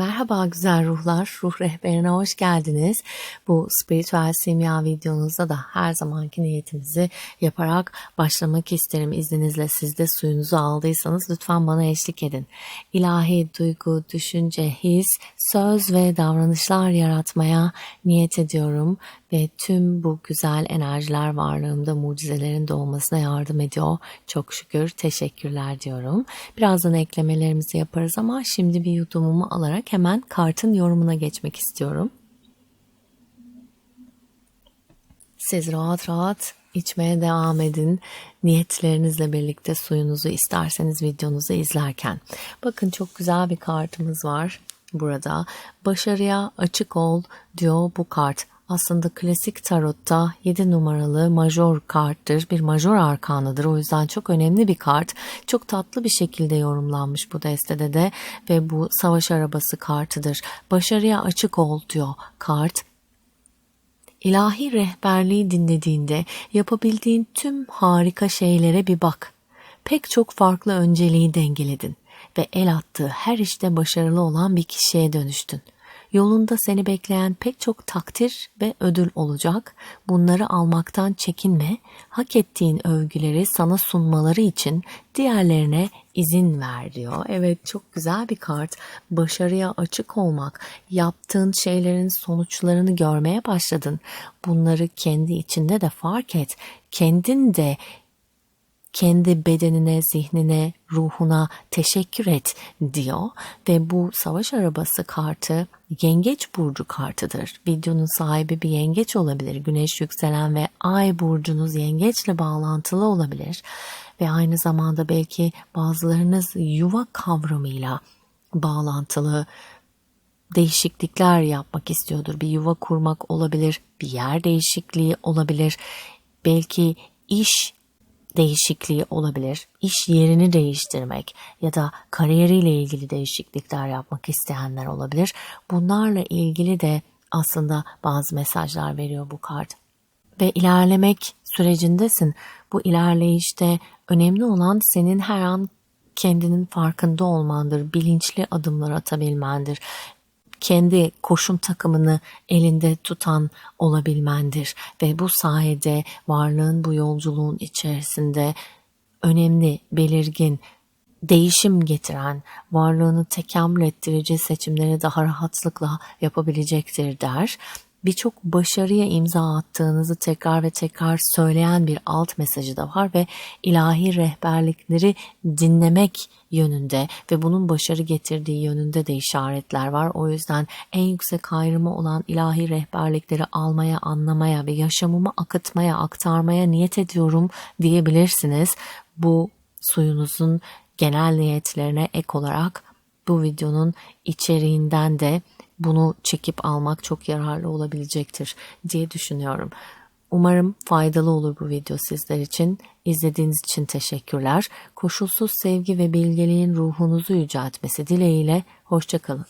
Merhaba güzel ruhlar, ruh rehberine hoş geldiniz. Bu spiritüel simya videonuzda da her zamanki niyetimizi yaparak başlamak isterim. İzninizle siz de suyunuzu aldıysanız lütfen bana eşlik edin. İlahi duygu, düşünce, his, söz ve davranışlar yaratmaya niyet ediyorum ve tüm bu güzel enerjiler varlığımda mucizelerin doğmasına yardım ediyor. Çok şükür, teşekkürler diyorum. Birazdan eklemelerimizi yaparız ama şimdi bir yudumumu alarak hemen kartın yorumuna geçmek istiyorum. Siz rahat rahat içmeye devam edin. Niyetlerinizle birlikte suyunuzu isterseniz videonuzu izlerken. Bakın çok güzel bir kartımız var burada. Başarıya açık ol diyor bu kart aslında klasik tarotta 7 numaralı major karttır. Bir major arkanıdır. O yüzden çok önemli bir kart. Çok tatlı bir şekilde yorumlanmış bu destede de ve bu savaş arabası kartıdır. Başarıya açık ol diyor kart. İlahi rehberliği dinlediğinde yapabildiğin tüm harika şeylere bir bak. Pek çok farklı önceliği dengeledin ve el attığı her işte başarılı olan bir kişiye dönüştün.'' Yolunda seni bekleyen pek çok takdir ve ödül olacak. Bunları almaktan çekinme. Hak ettiğin övgüleri sana sunmaları için diğerlerine izin ver diyor. Evet çok güzel bir kart. Başarıya açık olmak, yaptığın şeylerin sonuçlarını görmeye başladın. Bunları kendi içinde de fark et. Kendin de kendi bedenine, zihnine, ruhuna teşekkür et diyor ve bu savaş arabası kartı yengeç burcu kartıdır. Videonun sahibi bir yengeç olabilir. Güneş yükselen ve ay burcunuz yengeçle bağlantılı olabilir ve aynı zamanda belki bazılarınız yuva kavramıyla bağlantılı değişiklikler yapmak istiyordur. Bir yuva kurmak olabilir, bir yer değişikliği olabilir. Belki iş değişikliği olabilir. İş yerini değiştirmek ya da kariyeriyle ilgili değişiklikler yapmak isteyenler olabilir. Bunlarla ilgili de aslında bazı mesajlar veriyor bu kart. Ve ilerlemek sürecindesin. Bu ilerleyişte önemli olan senin her an kendinin farkında olmandır, bilinçli adımlar atabilmendir kendi koşum takımını elinde tutan olabilmendir. Ve bu sayede varlığın bu yolculuğun içerisinde önemli, belirgin, değişim getiren, varlığını tekamül ettirici seçimleri daha rahatlıkla yapabilecektir der birçok başarıya imza attığınızı tekrar ve tekrar söyleyen bir alt mesajı da var ve ilahi rehberlikleri dinlemek yönünde ve bunun başarı getirdiği yönünde de işaretler var. O yüzden en yüksek ayrımı olan ilahi rehberlikleri almaya, anlamaya ve yaşamımı akıtmaya, aktarmaya niyet ediyorum diyebilirsiniz. Bu suyunuzun genel niyetlerine ek olarak bu videonun içeriğinden de bunu çekip almak çok yararlı olabilecektir diye düşünüyorum. Umarım faydalı olur bu video sizler için. İzlediğiniz için teşekkürler. Koşulsuz sevgi ve bilgeliğin ruhunuzu yüceltmesi dileğiyle. Hoşçakalın.